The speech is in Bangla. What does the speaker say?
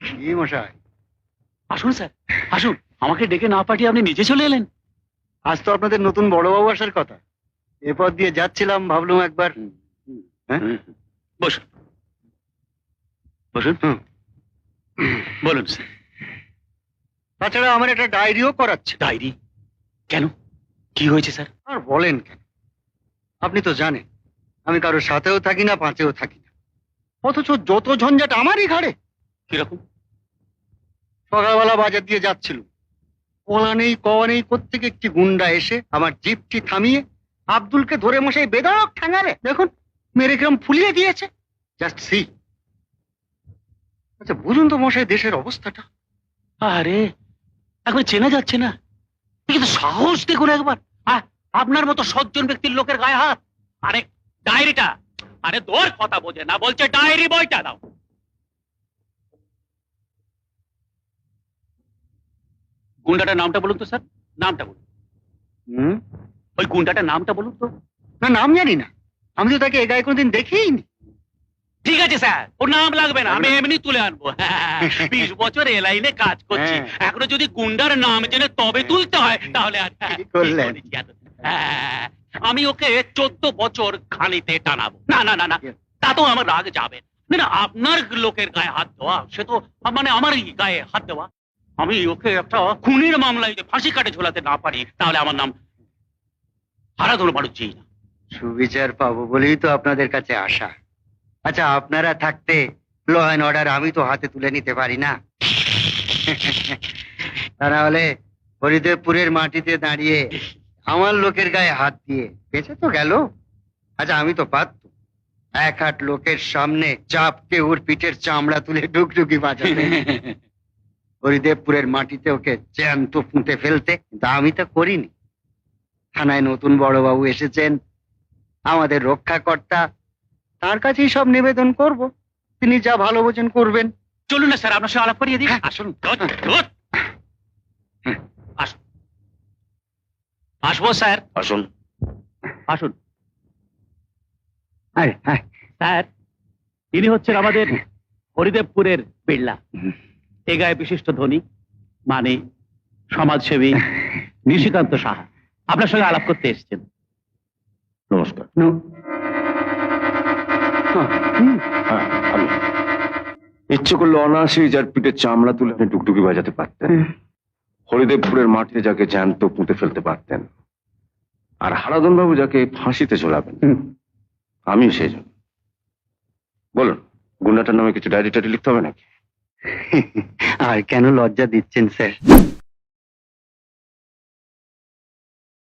কি মশাই? আসুন স্যার আসুন। আমাকে ডেকে না পাঠিয়ে আপনি নিজে চলে এলেন। আজ তো আপনাদের নতুন বড়বাবু আসার কথা। এরপর দিয়ে যাচ্ছিলাম ভাবলাম একবার। হ্যাঁ? বসুন। বসুন। বলুন স্যার। তাছাড়া আমার একটা ডায়েরিও করাচ্ছে। ডায়েরি? কেন? কি হয়েছে স্যার? আর বলেন কেন? আপনি তো জানেন আমি কারোর সাথেও থাকি না পাঁচেও থাকি না। অথচ যত ঝঞ্ঝাট আমারই ঘাড়ে। কীরকম? সকালবেলা বাজার দিয়ে যাচ্ছিল। কলা নেই কওয়া নেই প্রত্যেকে একটি গুন্ডা এসে আমার জিপটি থামিয়ে আব্দুলকে ধরে মশাই বেদরক ঠাঙালে দেখুন মেরে কিরম ফুলিয়ে দিয়েছে। জাস্ট সি আচ্ছা বুঝুন তো মশাই দেশের অবস্থাটা। আরে একবার চেনা যাচ্ছে না। কিন্তু সাহস দেখুন একবার। আপনার মতো সজ্জন ব্যক্তির লোকের গায়ে হাত। আরে ডায়েরিটা। আরে তোর কথা বোঝে না বলছে ডায়েরি বইটা দাও। গুন্ডাটার নামটা বলুন তো স্যার নামটা বলুন। হুম? ওই গুন্ডাটার নামটা বলুন তো। না নাম জানি না। আমি তো তাকে এ গায়ে কোনোদিন দেখিনি। ঠিক আছে স্যার ওর নাম লাগবে না আমি এমনি তুলে আনব। বিশ বছর এ লাইনে কাজ করছি। হ্যাঁ। এখনও যদি গুন্ডার নাম জেনে তবে তুলতে হয় তাহলে আর কি করলেন? আমি ওকে চোদ্দ বছর খানিতে টানাবো। না না না না। তা তো আমার রাগ যাবে। না না আপনার লোকের গায়ে হাত দেওয়া সে তো মানে আমারই গায়ে হাত দেওয়া। আমি ওকে একটা খুনের মামলায় যদি ফাঁসি কাটে ঝোলাতে না পারি তাহলে আমার নাম হারাধন বাড়ুচ্ছি না। সুবিচার পাবো বলেই তো আপনাদের কাছে আসা আচ্ছা আপনারা থাকতে ল অ্যান্ড অর্ডার আমি তো হাতে তুলে নিতে পারি না। তা নাহলে হরিদেবপুরের মাটিতে দাঁড়িয়ে আমার লোকের গায়ে হাত দিয়ে বেঁচে তো গেল। আচ্ছা আমি তো পারত। এক হাট লোকের সামনে চাপকে ওর পিঠের চামড়া তুলে ডুকডুকি বাজাতে। হরিদেবপুরের মাটিতে ওকে জ্যান্ত পুঁতে ফেলতে কিন্তু আমি তো করিনি। থানায় নতুন বড়বাবু এসেছেন। আমাদের রক্ষাকর্তা তার কাছেই সব নিবেদন করব। তিনি যা ভালো বোঝেন করবেন। চলুন না স্যার আপনার সঙ্গে আলাপ করিয়ে দিই। হ্যাঁ। আসুন। আসব স্যার। আসুন। আসুন। স্যার ইনি হচ্ছেন আমাদের হরিদেবপুরের বিড়লা। এ গায়ে বিশিষ্ট ধনী মানে সমাজসেবী নিশিকান্ত সাহা। আপনার সঙ্গে আলাপ করতে এসেছেন। নমস্কার। নু- হ্যাঁ, হ্যাঁ ইচ্ছে করলে অনায়াসেই যার পিঠের চামড়া তুলে আপনি টুকটুকি বাজাতে পারতেন। হরিদেবপুরের মাঠে যাকে জ্যান্ত পুঁতে ফেলতে পারতেন আর হারাধন বাবু যাকে ফাঁসিতে ঝোলাবেন আমিও আমি সেই জন্য। বলুন গুন্ডাটার নামে কিছু ডায়েরি টায়েরি লিখতে হবে নাকি? আর কেন লজ্জা দিচ্ছেন স্যার?